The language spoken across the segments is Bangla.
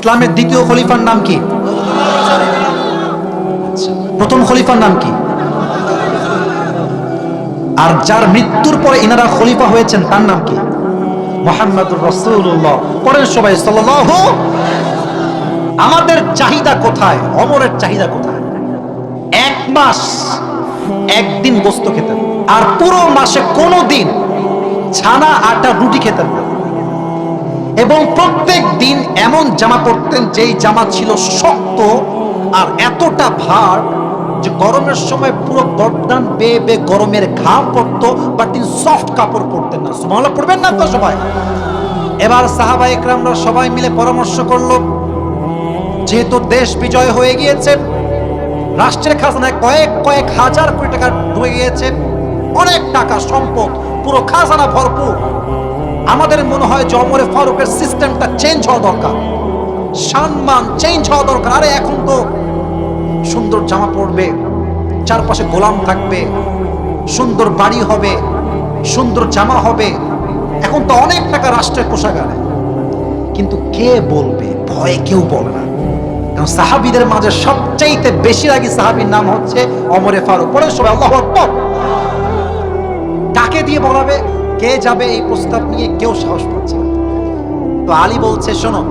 ইসলামের দ্বিতীয় খলিফার নাম কি? আচ্ছা, প্রথম খলিফার নাম কি? আর যার মৃত্যুর পরে ইনারা খলিফা হয়েছেন তার নাম কি? রসুল্লাহ সবাই সাল্লাল্লাহু আমাদের চাহিদা কোথায়? অমরের চাহিদা কোথায়? এক মাস একদিন গোস্ত খেতেন। আর পুরো মাসে কোনো দিন ছানা আটা রুটি খেতেন না। এবং প্রত্যেক দিন এমন জামা পরতেন যেই জামা ছিল শক্ত আর এতটা ভার যে গরমের সময় পুরো গরদান বেয়ে বেয়ে গরমের ঘাম পড়তো বাট তিনি সফট কাপড় পরতেন না। সুমালা পড়বেন না তো সবাই? এবার সাহাবা একরামরা সবাই মিলে পরামর্শ করল, যেহেতু দেশ বিজয় হয়ে গিয়েছে, রাষ্ট্রের খাজনায় কয়েক কয়েক হাজার কোটি টাকা ঢুকে গিয়েছে, অনেক টাকা সম্পদ, পুরো খাজানা ভরপুর। আমাদের মনে হয় যে অমরে ফারুকের সিস্টেমটা চেঞ্জ হওয়া দরকার। সম্মান চেঞ্জ হওয়া দরকার। আরে এখন তো সুন্দর জামা পরবে, চারপাশে গোলাম থাকবে, সুন্দর বাড়ি হবে, সুন্দর জামা হবে। এখন তো অনেক টাকা রাষ্ট্রের কোষাগারে কিন্তু কে বলবে? ভয়ে কেউ বলে না। কারণ সাহাবিদের মাঝে সবচাইতে বেশি রাগী সাহাবির নাম হচ্ছে অমরে ফারুক। পরে সবাই, আল্লাহ কাকে দিয়ে বলাবে কে যাবে এই প্রস্তাব নিয়ে কেউ সাহস পাচ্ছে না। তো আলী বলছে, শোনো,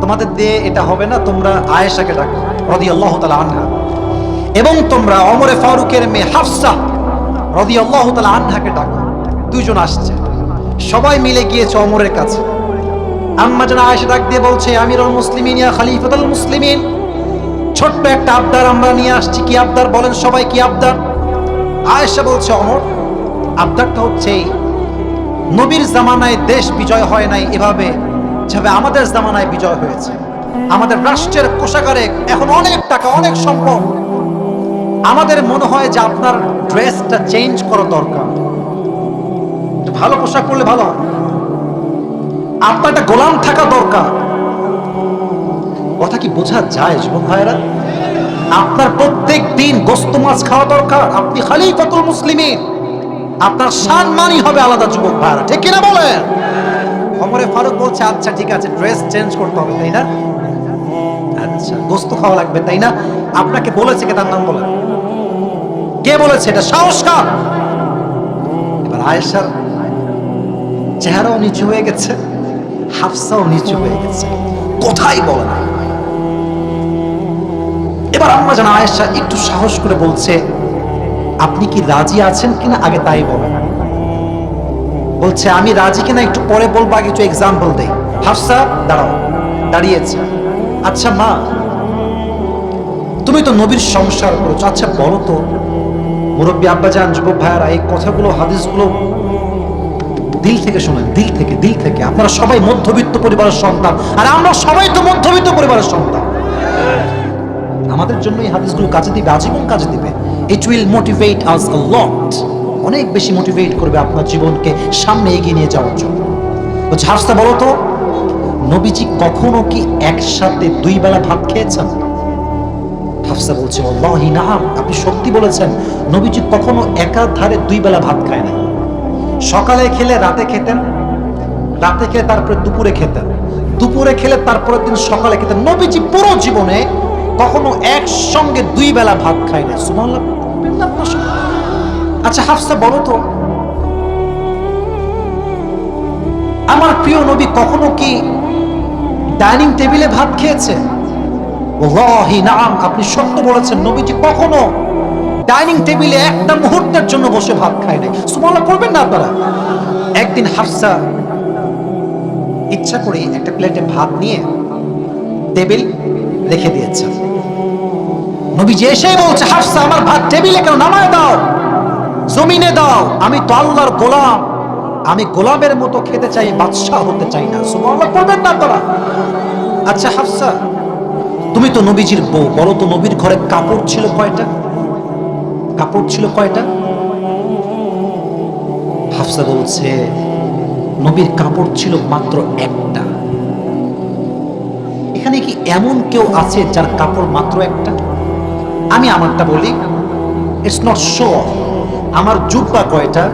তোমাদের দিয়ে এটা হবে না, তোমরা আয়েশাকে ডাকো রদি আল্লাহ তালা আনহা। এবং তোমরা অমরে ফারুকের মেয়ে হাফসা রদি আল্লাহ তালা আনহাকে ডাকো। দুইজন আসছে। সবাই মিলে গিয়েছে অমরের কাছে। আম্মা যেন আয়েশা ডাক দিয়ে বলছে, আমিরুল মুসলিমিন ইয়া খলিফাতুল মুসলিমিন। ছোট্ট একটা আবদার আমরা নিয়ে আসছি। কি আবদার বলেন সবাই, কি আবদার? আয়েশা বলছে অমর আবদারটা হচ্ছে নবীর জামানায় দেশ বিজয় হয় নাই এভাবে, যেভাবে আমাদের জামানায় বিজয় হয়েছে। আমাদের রাষ্ট্রের কোষাগারে এখন অনেক টাকা, অনেক সম্পদ। আমাদের মনে হয় যে আপনার ড্রেসটা চেঞ্জ করা দরকার। ভালো পোশাক পরলে ভালো। আপনার একটা গোলাম থাকা দরকার। কথা কি বোঝা যায়, যুবক ভাইরা আপনার প্রত্যেক দিন গোস্ত মাছ খাওয়া দরকার। আপনি খালিফাতুল মুসলিমিন। আপনার সম্মানই হবে আলাদা যুবক ভাইরা। ঠিক কিনা বলেন? অমরে ফারুক বলছে আচ্ছা ঠিক আছে, ড্রেস চেঞ্জ করতে হবে, তাই না? আচ্ছা গোস্ত খাওয়া লাগবে, তাই না? আপনাকে বলেছে কে তার নাম বলেন? কে বলেছে এটা? সংস্কার এবার আয়েশার চেহারাও নিচু হয়ে গেছে, হাফসাও নিচু হয়ে গেছে। কোথায় বলে এবার আম্মা জানা আয়েশা একটু সাহস করে বলছে আপনি কি রাজি আছেন কিনা আগে তাই বলেন। বলছে, আমি রাজি কিনা একটু পরে বলব, আগে একটু এক্সাম্পল দেই। হাফসা দাঁড়াও, দাঁড়িয়েছে। আচ্ছা মা, তুমি তো নবীর সংসার করেছ। আচ্ছা বলো তো, মুরব্বী আব্বাজান, যুবক ভাইয়ারা, এই কথাগুলো, হাদিসগুলো দিল থেকে শোনেন, দিল থেকে দিল থেকে। আপনারা সবাই মধ্যবিত্ত পরিবারের সন্তান, আর আমরা সবাই তো মধ্যবিত্ত পরিবারের সন্তান। আমাদের জন্য এই হাদিসগুলো কাজে দিবে, আজীবন কাজে দিবে। It will motivate us a lot অনেক বেশি মোটিভেট করবে আপনার জীবনকে সামনে এগিয়ে নিয়ে যাওয়ার জন্য। তো ঝাড়সা বলো তো, নবীজি কখনো কি একসাথে দুই বেলা ভাত খেয়েছেন? হাফসা বলছে, আল্লাহি নাম আপনি সত্যি বলেছেন, নবীজি কখনো একার ধারে দুই বেলা ভাত খায় না সকালে খেলে রাতে খেতেন, রাতে খেলে তারপরে দুপুরে খেতেন, দুপুরে খেলে তারপরের দিন সকালে খেতেন। নবীজি পুরো জীবনে কখনো একসঙ্গে দুই বেলা ভাত খায় না। সুমাল্লাহ আচ্ছা হাফসা, বলো তো। আমার প্রিয় নবী কখনো কি ডাইনিং টেবিলে ভাত খেয়েছে? নাম আপনি সত্য বলেছেন। নবীজি কখনো ডাইনিং টেবিলে একটা মুহূর্তের জন্য বসে ভাত খায় নাই। সুমাল্লাহ করবেন না আপনারা? একদিন হাফসা ইচ্ছা করে একটা প্লেটে ভাত নিয়ে টেবিল রেখে দিয়েছে নবীজি এসেই বলছে, হাফসা, আমার ভাত টেবিলে কেন নামায় দাও, জমিনে দাও, আমি তো আল্লাহর গোলাম। আমি গোলামের মতো খেতে চাই, বাদশাহ হতে চাই না। সুবহানাল্লাহ করবেন না তোরা আচ্ছা হাফসা, তুমি তো নবীজির বউ, বলো তো নবীর ঘরে কাপড় ছিল কয়টা? কাপড় ছিল কয়টা? হাফসা বলছে, নবীর কাপড় ছিল মাত্র একটা। এখানে কি এমন কেউ আছে যার কাপড় মাত্র একটা? আমি আমারটা বলি ইটস নট শো আমার জুব্বা কয়টা?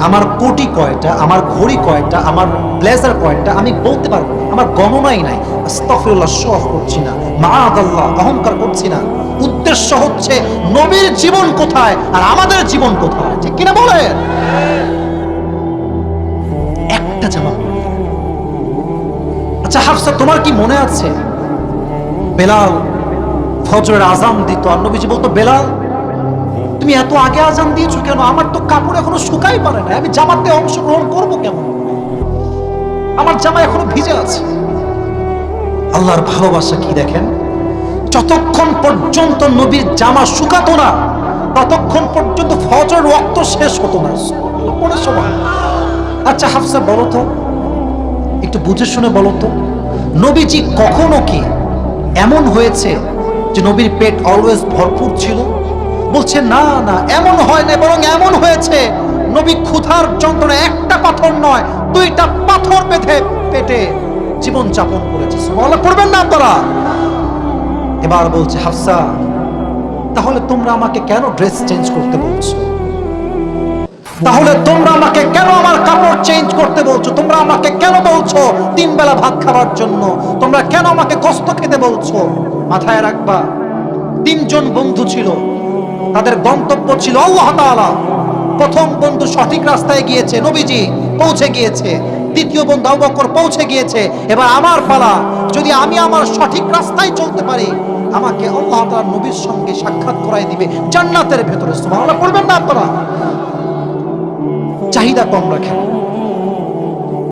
আমার কোটি কয়টা? আমার ঘড়ি কয়টা? আমার ব্লেজার কয়টা? আমি বলতে পারব আমার গণনাই নাই। আস্তাগফিরুল্লাহ শো অফ করছি না। মাআদাল্লাহ, অহংকার করছি না। উদ্দেশ্য হচ্ছে নবীর জীবন কোথায় আর আমাদের জীবন কোথায়। ঠিক কিনা বলেন? একটা জামা। আচ্ছা হাফসা, তোমার কি মনে আছে? বেলাল ফজরের আজান দিত, আর নবীজি বলতো, বেলাল, তুমি এত আগে আজান দিয়েছ কেন? আমার তো কাপড় এখনও শুকাই পারে না আমি জামাতে অংশগ্রহণ করব কেমন আমার জামা এখনও ভিজে আছে। আল্লাহর ভালোবাসা কি দেখেন? যতক্ষণ পর্যন্ত নবীর জামা শুকাতো না, ততক্ষণ পর্যন্ত ফজর রক্ত শেষ হতো না। আচ্ছা হাফসা, বলো তো, একটু বুঝে শুনে বলো তো। নবীজি কখনো কি এমন হয়েছে যে নবীর পেট অলওয়েজ ভরপুর ছিল? বলছে, না না, এমন হয় না বরং এমন হয়েছে। নবী ক্ষুধার যন্ত্রণা একটা পাথর নয়, দুইটা পাথর বেঁধে পেটে জীবন যাপন করেছে। সুবহানাল্লাহ, পড়বেন না আপনারা? এবার বলছে, হাফসা, তাহলে তোমরা আমাকে কেন ড্রেস চেঞ্জ করতে বলছো? তাহলে তোমরা আমাকে কেন আমার কাপড় চেঞ্জ করতে বলছো? তোমরা আমাকে কেন বলছো তিন বেলা ভাত খাওয়ার জন্য? তোমরা কেন আমাকে কষ্ট খেতে বলছো? মাথায় রাখবা, তিনজন বন্ধু ছিল। তাদের গন্তব্য ছিল আল্লাহ তাআলা। প্রথম বন্ধু সঠিক রাস্তায় গিয়েছে, নবীজি পৌঁছে গিয়েছে। দ্বিতীয় বন্ধু আবু বকর পৌঁছে গিয়েছে। এবার আমার পালা। যদি আমি আমার সঠিক রাস্তায় চলতে পারি, আমাকে আল্লাহ তাআলা নবীর সঙ্গে সাক্ষাৎ করাই দিবে জান্নাতের ভেতরে। সুবহানাল্লাহ, পড়বেন না আপনারা? চাহিদা কম রাখেন।